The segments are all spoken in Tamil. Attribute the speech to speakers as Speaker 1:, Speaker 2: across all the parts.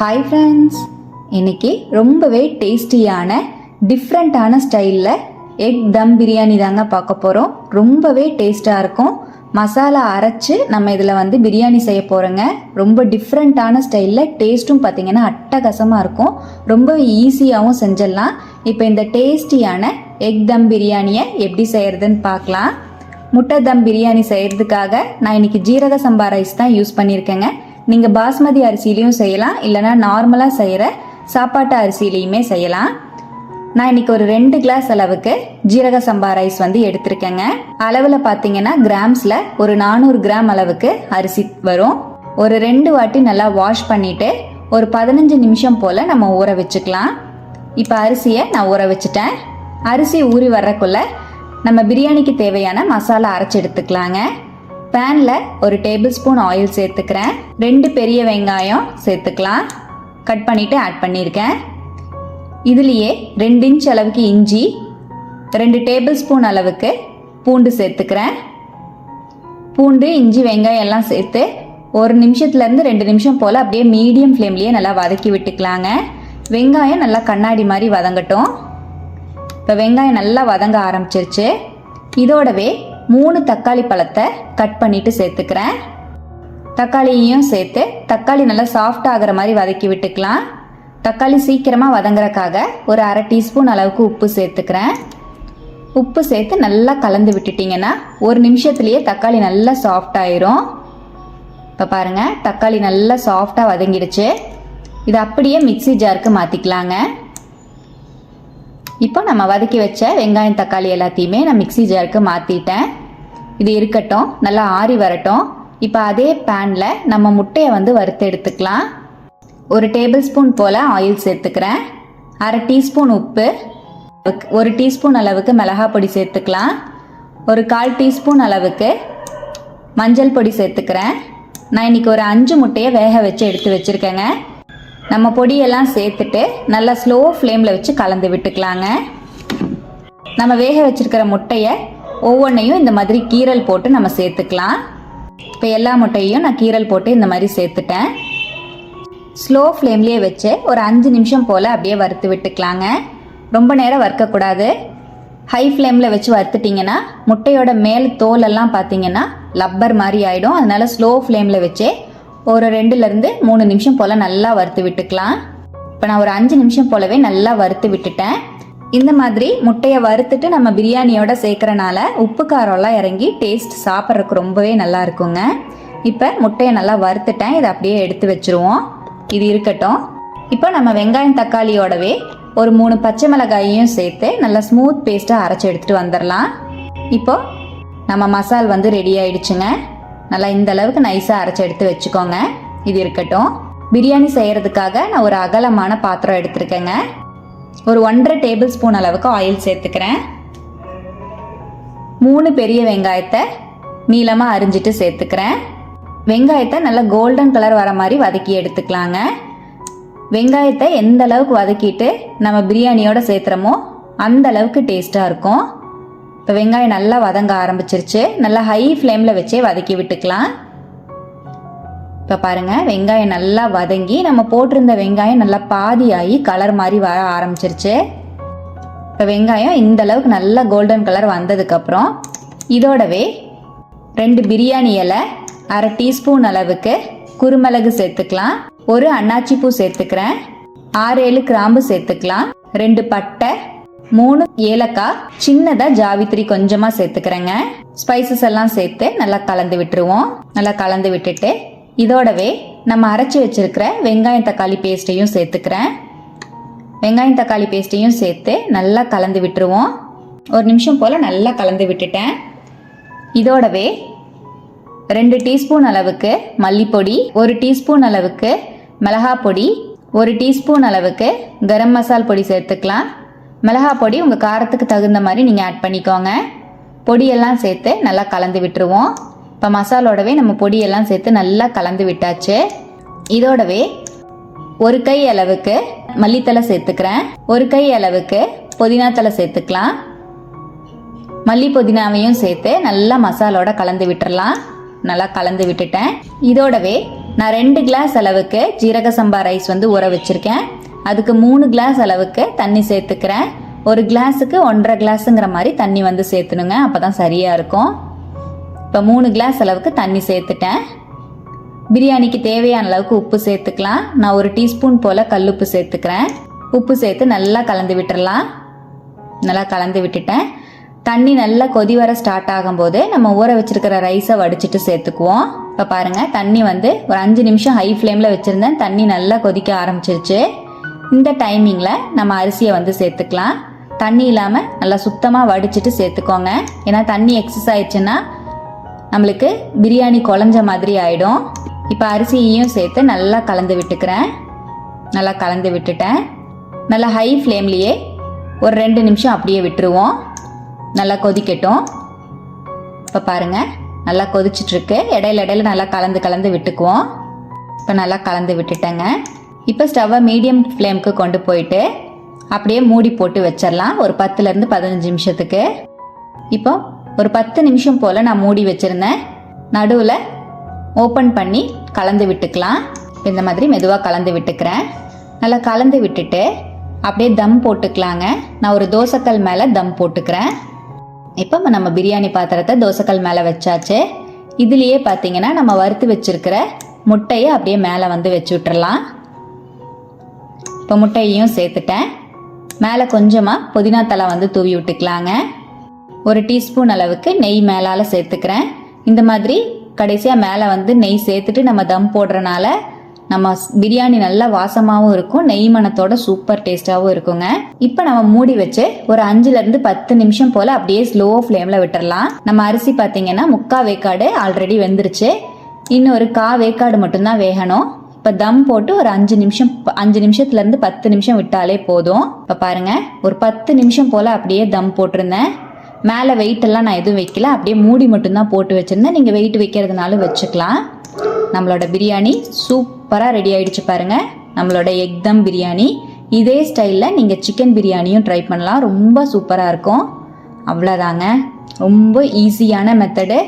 Speaker 1: ஹாய் ஃப்ரெண்ட்ஸ் இன்னைக்கு ரொம்பவே டேஸ்டியான டிஃப்ரெண்ட்டான ஸ்டைலில் எக் தம் பிரியாணி தாங்க பார்க்க போகிறோம் ரொம்பவே டேஸ்ட்டாக இருக்கும். மசாலா அரைச்சி நம்ம இதில் வந்து பிரியாணி செய்ய போகிறோங்க ரொம்ப டிஃப்ரெண்ட்டான ஸ்டைலில் டேஸ்ட்டும் பார்த்தீங்கன்னா அட்டகாசமாக இருக்கும். ரொம்ப ஈஸியாகவும் செஞ்சிடலாம். இப்போ இந்த டேஸ்டியான எக் தம் பிரியாணியை எப்படி செய்கிறதுன்னு பார்க்கலாம். முட்டை தம் பிரியாணி செய்கிறதுக்காக நான் இன்னைக்கு ஜீரக சம்பா ரைஸ் தான் யூஸ் பண்ணியிருக்கேங்க. நீங்கள் பாஸ்மதி அரிசிலையும் செய்யலாம். இல்லைனா நார்மலாக செய்கிற சாப்பாட்டு அரிசிலையுமே செய்யலாம். நான் இன்னைக்கு ஒரு ரெண்டு கிளாஸ் அளவுக்கு ஜீரக சம்பா ரைஸ் வந்து எடுத்திருக்கேங்க. அளவில் பார்த்தீங்கன்னா கிராம்ஸில் ஒரு நானூறு கிராம் அளவுக்கு அரிசி வரும். ஒரு ரெண்டு வாட்டி நல்லா வாஷ் பண்ணிவிட்டு ஒரு பதினஞ்சு நிமிஷம் போல் நம்ம ஊற வச்சுக்கலாம். இப்போ அரிசியை நான் ஊற வச்சுட்டேன். அரிசி ஊறி வர்றக்குள்ள நம்ம பிரியாணிக்கு தேவையான மசாலா அரைச்சி எடுத்துக்கலாங்க. பேனில் ஒரு டேபிள் ஸ்பூன் ஆயில் சேர்த்துக்கிறேன். ரெண்டு பெரிய வெங்காயம் சேர்த்துக்கலாம். கட் பண்ணிவிட்டு ஆட் பண்ணியிருக்கேன் இதுலேயே ரெண்டு இன்ச் அளவுக்கு இஞ்சி ரெண்டு டேபிள் ஸ்பூன் அளவுக்கு பூண்டு சேர்த்துக்கிறேன். பூண்டு இஞ்சி வெங்காயம் எல்லாம் சேர்த்து ஒரு நிமிஷத்துலேருந்து ரெண்டு நிமிஷம் போல் அப்படியே மீடியம் ஃப்ளேம்லேயே நல்லா வதக்கி விட்டுக்கலாங்க. வெங்காயம் நல்லா கண்ணாடி மாதிரி வதங்கட்டும். இப்போ வெங்காயம் நல்லா வதங்க ஆரம்பிச்சிருச்சு. இதோடவே மூணு தக்காளி பழத்தை கட் பண்ணிட்டு சேர்த்துக்கிறேன். தக்காளியையும் சேர்த்து தக்காளி நல்லா சாஃப்ட் ஆகிற மாதிரி வதக்கி விட்டுக்கலாம். தக்காளி சீக்கிரமாக வதங்குறக்காக ஒரு அரை டீஸ்பூன் அளவுக்கு உப்பு சேர்த்துக்கிறேன். உப்பு சேர்த்து நல்லா கலந்து விட்டுட்டிங்கன்னா ஒரு நிமிஷத்துலேயே தக்காளி நல்லா சாஃப்ட் ஆயிரும். இப்போ பாருங்கள் தக்காளி நல்லா சாஃப்டாக வதங்கிடுச்சு. இது அப்படியே மிக்ஸி ஜாருக்கு மாற்றிக்கலாங்க இப்போ நம்ம வதக்கி வச்ச வெங்காயம் தக்காளி எல்லாத்தையுமே நான் மிக்ஸி ஜாருக்கு மாற்றிட்டேன் இது இருக்கட்டும் நல்லா ஆறி வரட்டும். இப்போ அதே பேனில் நம்ம முட்டையை வந்து வறுத்து எடுத்துக்கலாம். ஒரு டேபிள் ஸ்பூன் போல் ஆயில் சேர்த்துக்கிறேன். அரை டீஸ்பூன் உப்பு. ஒரு டீஸ்பூன் அளவுக்கு மிளகாய் பொடி சேர்த்துக்கலாம். ஒரு கால் டீஸ்பூன் அளவுக்கு மஞ்சள் பொடி சேர்த்துக்கிறேன். நான் இன்னைக்கு ஒரு அஞ்சு முட்டையை வேக வச்சு எடுத்து வச்சுருக்கேங்க. நம்ம பொடியெல்லாம் சேர்த்துட்டு நல்லா ஸ்லோ ஃப்ளேமில் வச்சு கலந்து விட்டுக்கலாங்க. நம்ம வேக வச்சுருக்கிற முட்டையை ஒவ்வொன்றையும் இந்த மாதிரி கீரல் போட்டு நம்ம சேர்த்துக்கலாம். இப்போ எல்லா முட்டையையும் நான் கீரல் போட்டு இந்த மாதிரி சேர்த்துட்டேன். ஸ்லோ ஃப்ளேம்லேயே வச்சு ஒரு அஞ்சு நிமிஷம் போல் அப்படியே வறுத்து விட்டுக்கலாங்க. ரொம்ப நேரம் வறுக்கக்கூடாது. ஹை ஃப்ளேமில் வச்சு வறுத்துட்டிங்கன்னா முட்டையோட மேல் தோலெல்லாம் பார்த்தீங்கன்னா லப்பர் மாதிரி ஆகிடும் அதனால ஸ்லோ ஃப்ளேமில் வச்சு ஒரு ரெண்டுலேருந்து மூணு நிமிஷம் போல் நல்லா வறுத்து விட்டுக்கலாம். இப்போ நான் ஒரு அஞ்சு நிமிஷம் போலவே நல்லா வறுத்து விட்டுட்டேன். இந்த மாதிரி முட்டையை வறுத்துட்டு நம்ம பிரியாணியோட சேர்க்கறனால உப்பு காரம்லாம் இறங்கி டேஸ்ட் சாப்பிட்றதுக்கு ரொம்பவே நல்லா இருக்குங்க. இப்போ முட்டையை நல்லா வறுத்துட்டேன். இதை அப்படியே எடுத்து வச்சுருவோம். இது இருக்கட்டும். இப்போ நம்ம வெங்காயம் தக்காளியோடவே ஒரு மூணு பச்சை மிளகாயையும் சேர்த்து நல்லா ஸ்மூத் பேஸ்ட்டாக அரைச்சி எடுத்துகிட்டு வந்துடலாம். இப்போ நம்ம மசால் வந்து ரெடி ஆயிடுச்சுங்க. நல்லா இந்த அளவுக்கு நைஸாக அரைச்சி எடுத்து வச்சுக்கோங்க. இது இருக்கட்டும். பிரியாணி செய்கிறதுக்காக நான் ஒரு அகலமான பாத்திரம் எடுத்திருக்கேங்க. ஒரு ஒன்றரை டேபிள் ஸ்பூன் அளவுக்கு ஆயில் சேர்த்துக்கிறேன். மூணு பெரிய வெங்காயத்தை நீளமாக அரிஞ்சிட்டு சேர்த்துக்கிறேன். வெங்காயத்தை நல்லா கோல்டன் கலர் வர மாதிரி வதக்கி எடுத்துக்கலாங்க. வெங்காயத்தை எந்த அளவுக்கு வதக்கிட்டு நம்ம பிரியாணியோட சேர்த்துறோமோ அந்த அளவுக்கு டேஸ்ட்டாக இருக்கும். இப்போ வெங்காயம் நல்லா வதங்க ஆரம்பிச்சிருச்சு. நல்லா ஹை ஃப்ளேமில் வச்சே வதக்கி விட்டுக்கலாம். இப்போ பாருங்கள் வெங்காயம் நல்லா வதங்கி நம்ம போட்டிருந்த வெங்காயம் நல்லா பாதியாகி கலர் மாதிரி வர ஆரம்பிச்சிருச்சு. இப்போ வெங்காயம் இந்த அளவுக்கு நல்லா கோல்டன் கலர் வந்ததுக்கப்புறம் இதோடவே ரெண்டு பிரியாணி இலை அரை டீஸ்பூன் அளவுக்கு குருமிளகு சேர்த்துக்கலாம். ஒரு அன்னாச்சி பூ சேர்த்துக்கிறேன். ஆறு ஏழு கிராம்பு சேர்த்துக்கலாம். ரெண்டு பட்டை மூணு ஏலக்காய் சின்னதாக ஜாவித்திரி கொஞ்சமாக சேர்த்துக்கிறேங்க. ஸ்பைசஸ் எல்லாம் சேர்த்து நல்லா கலந்து விட்டுருவோம். நல்லா கலந்து விட்டுட்டு இதோடவே நம்ம அரைச்சி வச்சிருக்கிற வெங்காயம் தக்காளி பேஸ்ட்டையும் சேர்த்துக்கிறேன். வெங்காயம் தக்காளி பேஸ்ட்டையும் சேர்த்து நல்லா கலந்து விட்டுருவோம். ஒரு நிமிஷம் போல் நல்லா கலந்து விட்டுட்டேன். இதோடவே ரெண்டு டீஸ்பூன் அளவுக்கு மல்லிப்பொடி ஒரு டீஸ்பூன் அளவுக்கு மிளகா பொடி ஒரு டீஸ்பூன் அளவுக்கு கரம் மசால் பொடி சேர்த்துக்கலாம். மிளகா பொடி உங்கள் காரத்துக்கு தகுந்த மாதிரி நீங்கள் ஆட் பண்ணிக்கோங்க. பொடியெல்லாம் சேர்த்து நல்லா கலந்து விட்டுருவோம். இப்போ மசாலோடவே நம்ம பொடியெல்லாம் சேர்த்து நல்லா கலந்து விட்டாச்சு. இதோடவே ஒரு கை அளவுக்கு மல்லித்தலை சேர்த்துக்கிறேன். ஒரு கை அளவுக்கு புதினா தலை சேர்த்துக்கலாம். மல்லி புதினாவையும் சேர்த்து நல்லா மசாலோட கலந்து விட்டுறலாம். நல்லா கலந்து விட்டுட்டேன். இதோடவே நான் ரெண்டு கிளாஸ் அளவுக்கு ஜீரக சம்பா ரைஸ் வந்து ஊற வச்சுருக்கேன். அதுக்கு மூணு கிளாஸ் அளவுக்கு தண்ணி சேர்த்துக்கிறேன். ஒரு கிளாஸுக்கு ஒன்றரை கிளாஸுங்கிற மாதிரி தண்ணி வந்து சேர்த்துணுங்க. அப்போ தான் சரியாக இருக்கும். இப்போ மூணு கிளாஸ் அளவுக்கு தண்ணி சேர்த்துட்டேன். பிரியாணிக்கு தேவையான அளவுக்கு உப்பு சேர்த்துக்கலாம். நான் ஒரு டீஸ்பூன் போல் கல்லுப்பு சேர்த்துக்கிறேன். உப்பு சேர்த்து நல்லா கலந்து விட்டுறலாம். நல்லா கலந்து விட்டுட்டேன். தண்ணி நல்லா கொதி வர ஸ்டார்ட் ஆகும்போது நம்ம ஊற வச்சிருக்கிற ரைஸை வடிச்சிட்டு சேர்த்துக்குவோம். இப்போ பாருங்கள் தண்ணி வந்து ஒரு அஞ்சு நிமிஷம் ஹை ஃப்ளேமில் வச்சுருந்தேன். தண்ணி நல்லா கொதிக்க ஆரம்பிச்சிருச்சு. இந்த டைமிங்கில் நம்ம அரிசியை வந்து சேர்த்துக்கலாம். தண்ணி இல்லாமல் நல்லா சுத்தமாக வடிச்சிட்டு சேர்த்துக்கோங்க. ஏன்னா தண்ணி எக்ஸஸ் ஆயிடுச்சுன்னா நம்மளுக்கு பிரியாணி குழஞ்ச மாதிரி ஆகிடும் இப்போ அரிசியையும் சேர்த்து நல்லா கலந்து விட்டுக்கிறேன். நல்லா கலந்து விட்டுட்டேன். நல்லா ஹை ஃப்ளேம்லேயே ஒரு ரெண்டு நிமிஷம் அப்படியே விட்டுருவோம். நல்லா கொதிக்கட்டும். இப்போ பாருங்கள் நல்லா கொதிச்சிட்ருக்கு. இடையில இடையில நல்லா கலந்து கலந்து விட்டுக்குவோம். இப்போ நல்லா கலந்து விட்டுட்டேங்க. இப்போ ஸ்டவ்வை மீடியம் ஃப்ளேமுக்கு கொண்டு போயிட்டு அப்படியே மூடி போட்டு வச்சிடலாம் ஒரு பத்துலேருந்து பதினஞ்சு நிமிஷத்துக்கு. இப்போ ஒரு பத்து நிமிஷம் போல் நான் மூடி வச்சுருந்தேன். நடுவில் ஓப்பன் பண்ணி கலந்து விட்டுக்கலாம். இந்த மாதிரி மெதுவாக கலந்து விட்டுக்கிறேன். நல்லா கலந்து விட்டுட்டு அப்படியே தம் போட்டுக்கலாங்க. நான் ஒரு தோசைக்கல் மேலே தம் போட்டுக்கிறேன். இப்போ நம்ம பிரியாணி பாத்திரத்தை தோசைக்கல் மேலே வச்சாச்சு. இதுலேயே பார்த்தீங்கன்னா நம்ம வறுத்து வச்சுருக்கிற முட்டையை அப்படியே மேலே வந்து வச்சு விட்டுறலாம். இப்போ முட்டையையும் சேர்த்துட்டேன். மேலே கொஞ்சமாக புதினா தலை வந்து தூவி விட்டுக்கலாங்க. ஒரு டீஸ்பூன் அளவுக்கு நெய் மேலால் சேர்த்துக்கிறேன். இந்த மாதிரி கடைசியாக மேலே வந்து நெய் சேர்த்துட்டு நம்ம தம் போடுறனால நம்ம பிரியாணி நல்லா வாசமாகவும் இருக்கும் நெய் மணத்தோட சூப்பர் டேஸ்ட்டாகவும் இருக்குங்க. இப்போ நம்ம மூடி வச்சு ஒரு அஞ்சுலேருந்து பத்து நிமிஷம் போல் அப்படியே ஸ்லோ ஃப்ளேமில் விட்டுறலாம். நம்ம அரிசி பார்த்தீங்கன்னா முக்கா வேக்காடு ஆல்ரெடி வெந்துருச்சு. இன்னும் ஒரு கா வேக்காடு மட்டும்தான் வேகணும். இப்போ தம் போட்டு ஒரு அஞ்சு நிமிஷம் ப- அஞ்சு நிமிஷத்துலேருந்து பத்து நிமிஷம் விட்டாலே போதும். இப்போ பாருங்கள் ஒரு பத்து நிமிஷம் போல் அப்படியே தம் போட்டிருந்தேன். மேலே வெயிட் எல்லாம் நான் எதுவும் வைக்கல. அப்படியே மூடி மட்டும்தான் போட்டு வச்சுருந்தேன். நீங்கள் வெயிட் வைக்கிறதுனாலும் வச்சுக்கலாம். நம்மளோட பிரியாணி சூப்பராக ரெடி ஆகிடுச்சு பாருங்கள் நம்மளோட எக் தம் பிரியாணி. இதே ஸ்டைலில் நீங்கள் சிக்கன் பிரியாணியும் ட்ரை பண்ணலாம். ரொம்ப சூப்பராக இருக்கும். அவ்வளோதாங்க ரொம்ப ஈஸியான மெத்தடு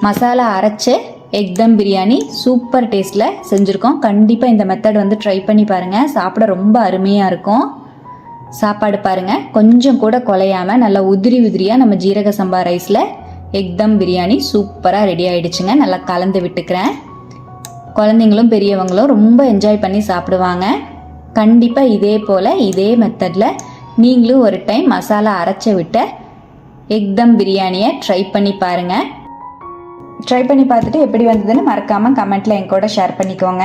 Speaker 1: மசாலா அரைச்சு எக் தம் பிரியாணி. சூப்பர் டேஸ்ட்டில் செஞ்சுருக்கோம். கண்டிப்பாக இந்த மெத்தட் வந்து ட்ரை பண்ணி பாருங்கள் சாப்பிட ரொம்ப அருமையாக இருக்கும். சாப்பாடு பாருங்க. கொஞ்சம் கூட குலையாம நல்லா உதிரி உதிரியாக நம்ம ஜீரக சம்பா ரைஸில் எக்தம் பிரியாணி சூப்பராக ரெடி ஆயிடுச்சுங்க. நல்லா கலந்து விட்டுக்கிறேன். குழந்தைங்களும் பெரியவங்களும் ரொம்ப என்ஜாய் பண்ணி சாப்பிடுவாங்க. கண்டிப்பாக இதே போல் இதே மெத்தடில் நீங்களும் ஒரு டைம் மசாலா அரைச்ச விட்ட எக்தம் பிரியாணியை ட்ரை பண்ணி பாருங்க. ட்ரை பண்ணி பார்த்துட்டு எப்படி வந்ததுன்னு மறக்காமல் கமெண்ட்டில் என் கூட ஷேர் பண்ணிக்கோங்க.